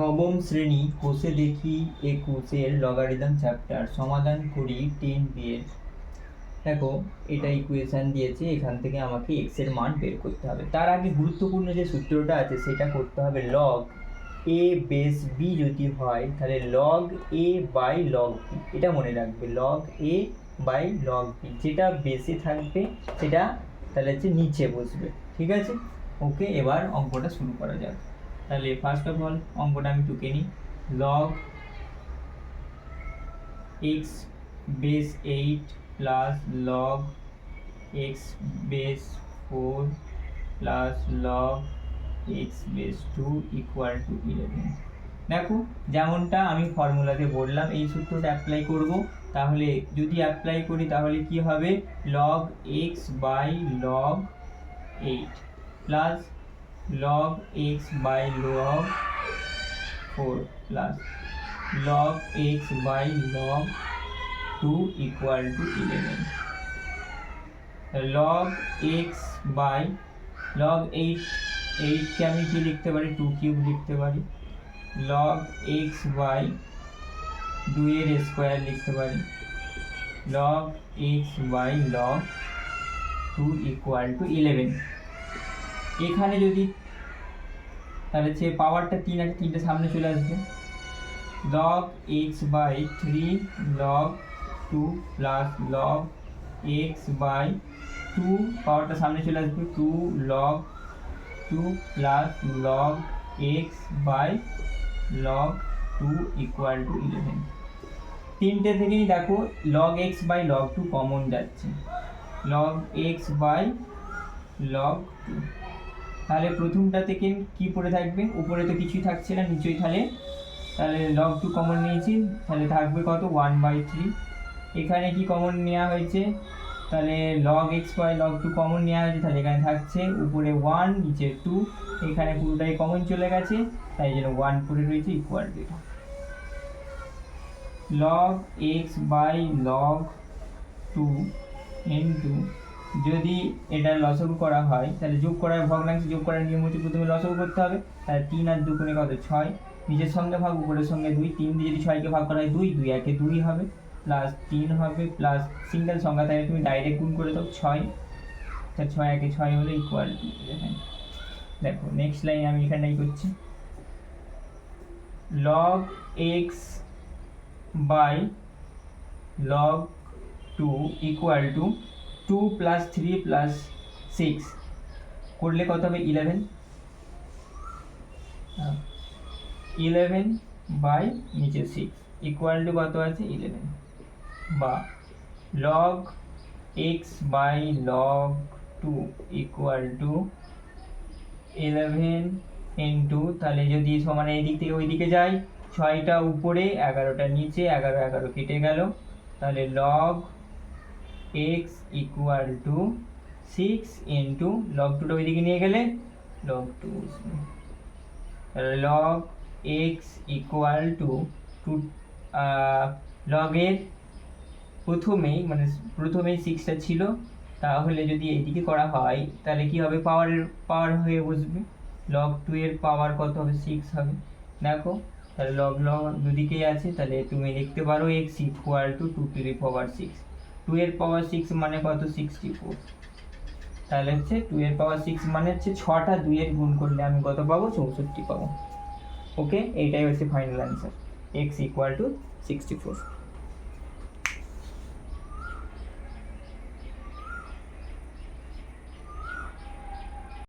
নবম শ্রেণি কোষে দেখি একুশের লগারিদম চ্যাপ্টার সমাধান করি টেন বি এর। দেখো, এটা ইকুয়েশান দিয়েছে, এখান থেকে আমাকে এক্সের মান বের করতে হবে। তার আগে গুরুত্বপূর্ণ যে সূত্রটা আছে, সেটা করতে হবে লগ এ বেস বি যদি হয়, তাহলে log A by log B এটা মনে রাখবে log A by log B যেটা বেসে থাকবে, সেটা তাহলে হচ্ছে নিচে বসবে। ঠিক আছে? ওকে এবার অঙ্কটা শুরু করা যাক। তাহলে ফার্স্ট অফ অল অঙ্কটা আমি টুকে নিই। Log x base eight plus log x base four plus log x base two equal to eleven দেখো, যেমনটা আমি ফর্মুলাতে বললাম, এই সূত্রটা অ্যাপ্লাই করব। তাহলে যদি অ্যাপ্লাই করি, তাহলে কি হবে? Log x by log eight plus log x by log 4 plus log x by log 2 equal to 11 log x by log 8 8 কে আমি কি লিখতে পারি 2 কিউব লিখতে পারি log x by 2 এর স্কোয়ার লিখতে পারি log x by log 2 equal to 11 এখানে যদি তাহলে যে পাওয়ারটা তিন আছে, তিনটে সামনে চলে আসবে। Log x by three log two plus log x by two পাওয়ারটা সামনে চলে আসবে two log two plus log x by log two equal to eleven তিনটে থেকেই দেখো log x by log two common যাচ্ছে। Log x by log two তাহলে প্রথমটা থেকে কি পড়ে থাকবে উপরে তো কিছুই থাকছে না, নিচেই তাহলে তাহলে লগ টু কমন নিয়েছি, তাহলে থাকবে কত? ওয়ান বাই থ্রি এখানে কি কমন নেওয়া হয়েছে? তাহলে log x by log two common নেওয়া হয়েছে, তাহলে এখানে থাকছে উপরে ওয়ান নিচে টু এখানে পুরোটাই কমন চলে গেছে, তাই জন্য ওয়ান পড়ে রয়েছে equal to log x by log two into যদি এটা লসগু করা হয়, তাহলে যোগ করার ভগ্নাংশ, যোগ করার নিয়ম হচ্ছে প্রথমে লসগু করতে হবে। তাহলে তিন আর দুগুণে কত? ছয়। নিজের সঙ্গে ভাগ, উপরের সঙ্গে দুই। তিন দিয়ে যদি ছয়কে ভাগ করা হয়, দুই। দুই একে দুই হবে প্লাস তিন হবে প্লাস সিঙ্গেল সংখ্যা, তাহলে তুমি ডাইরেক্ট গুণ করে দাও ছয়। তা ছয় একে ছয় হলে ইকুয়াল দেখো নেক্সট লাইন আমি এখানটাই করছি। Log x by log two equal to two plus three plus six করলে কত হবে? ইলেভেন ইলেভেন বাই নিচে সিক্স ইকুয়াল টু কত আছে? ইলেভেন বা log x by log two equal to eleven into তাহলে যদি সমান এই দিক থেকে ওই দিকে যাই ছয়টা উপরে, এগারোটা নিচে, এগারো এগারো কেটে গেল, তাহলে log x equal to six into log টুটা ওইদিকে নিয়ে গেলে log two log x equal to two লগের প্রথমেই মানে প্রথমেই সিক্সটা ছিল, তাহলে যদি এইদিকে করা হয়, তাহলে কি হবে? পাওয়ারের পাওয়ার হয়ে বসবে। লগ টু এর পাওয়ার কত হবে? সিক্স হবে। দেখো, তাহলে লগ লগ দুদিকেই আছে, তাহলে তুমি লিখতে পারো x equal to two to the power six two এর পাওয়ার সিক্স মানে কত? সিক্সটি ফোর তাহলে হচ্ছে টু এর পাওয়ার সিক্স মানে হচ্ছে ছটা দুইয়ের গুণ করলে আমি কত পাবো? চৌষট্টি পাবো। ওকে এইটাই হচ্ছে final answer x equal to sixty four